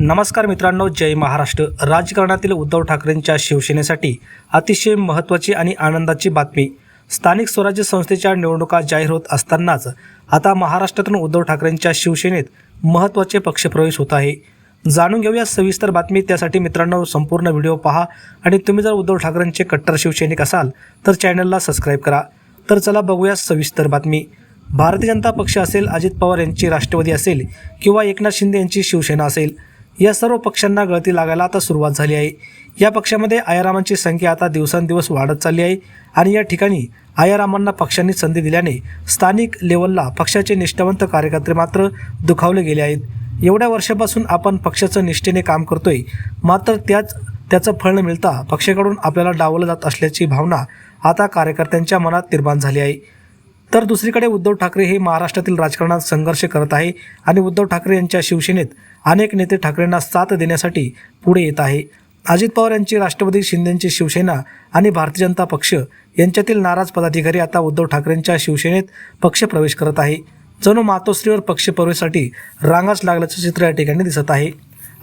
नमस्कार मित्रांनो जय महाराष्ट्र. राजकारणातील उद्धव ठाकरेंच्या शिवसेनेसाठी अतिशय महत्त्वाची आणि आनंदाची बातमी. स्थानिक स्वराज्य संस्थेच्या निवडणुका जाहीर होत असतानाच आता महाराष्ट्रातून उद्धव ठाकरेंच्या शिवसेनेत महत्त्वाचे पक्षप्रवेश होत आहे. जाणून घेऊया सविस्तर बातमी. त्यासाठी मित्रांनो संपूर्ण व्हिडिओ पहा आणि तुम्ही जर उद्धव ठाकरेंचे कट्टर शिवसैनिक असाल तर चॅनलला सबस्क्राईब करा. तर चला बघूया सविस्तर बातमी. भारतीय जनता पक्ष असेल अजित पवार यांची राष्ट्रवादी असेल किंवा एकनाथ शिंदे यांची शिवसेना असेल या सर्व पक्षांना गळती लागायला आता सुरुवात झाली आहे. या पक्षामध्ये आयारामांची संख्या आता दिवसेंदिवस वाढत चालली आहे आणि या ठिकाणी आयारामांना पक्षांनी संधी दिल्याने स्थानिक लेवलला पक्षाचे निष्ठावंत कार्यकर्ते मात्र दुखावले गेले आहेत. एवढ्या वर्षापासून आपण पक्षाचं निष्ठेने काम करतोय. मात्र त्याच त्याचं फळ न मिळता पक्षाकडून आपल्याला डावलं जात असल्याची भावना आता कार्यकर्त्यांच्या मनात निर्माण झाली आहे. तर दुसरीकडे उद्धव ठाकरे हे महाराष्ट्रातील राजकारणात संघर्ष करत आहे आणि उद्धव ठाकरे यांच्या शिवसेनेत अनेक नेते ठाकरेंना साथ देण्यासाठी पुढे येत आहे. अजित पवार यांची राष्ट्रवादी शिंदेची शिवसेना आणि भारतीय जनता पक्ष यांच्यातील नाराज पदाधिकारी आता उद्धव ठाकरेंच्या शिवसेनेत पक्षप्रवेश करत आहे. जणू मातोश्रीवर पक्षप्रवेशासाठी रांगाच लागल्याचं चित्र या ठिकाणी दिसत आहे.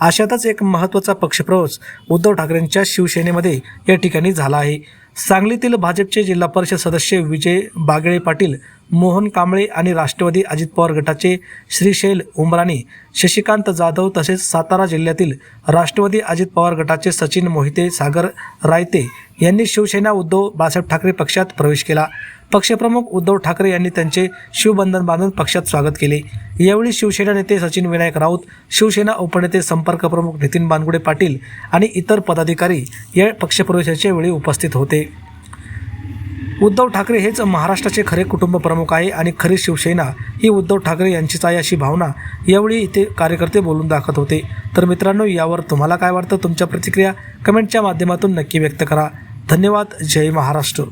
अशातच एक महत्त्वाचा पक्षप्रवेश उद्धव ठाकरेंच्या शिवसेनेमध्ये या ठिकाणी झाला आहे. सांगलीतील भाजपचे जिल्हा परिषद सदस्य विजय बागळे पाटील मोहन कांबळे आणि राष्ट्रवादी अजित पवार गटाचे श्रीशैल उमराणी शशिकांत जाधव तसेच सातारा जिल्ह्यातील राष्ट्रवादी अजित पवार गटाचे सचिन मोहिते सागर रायते यांनी शिवसेना उद्धव बाळासाहेब ठाकरे पक्षात प्रवेश केला. पक्षप्रमुख उद्धव ठाकरे यांनी त्यांचे शिवबंधन बांधून पक्षात स्वागत केले. यावेळी शिवसेना नेते सचिन विनायक राऊत शिवसेना उपनेते संपर्क प्रमुख नितीन बानगुडे पाटील आणि इतर पदाधिकारी या पक्षप्रवेशाच्या वेळी उपस्थित होते. उद्धव ठाकरे हेच महाराष्ट्राचे खरे कुटुंब प्रमुख आहे आणि खरी शिवसेना ही उद्धव ठाकरे यांचीच आहे अशी भावना यावेळी इथे कार्यकर्ते बोलून दाखवत होते. तर मित्रांनो यावर तुम्हाला काय वाटतं? तुमच्या प्रतिक्रिया कमेंटच्या माध्यमातून नक्की व्यक्त करा. धन्यवाद. जय महाराष्ट्र.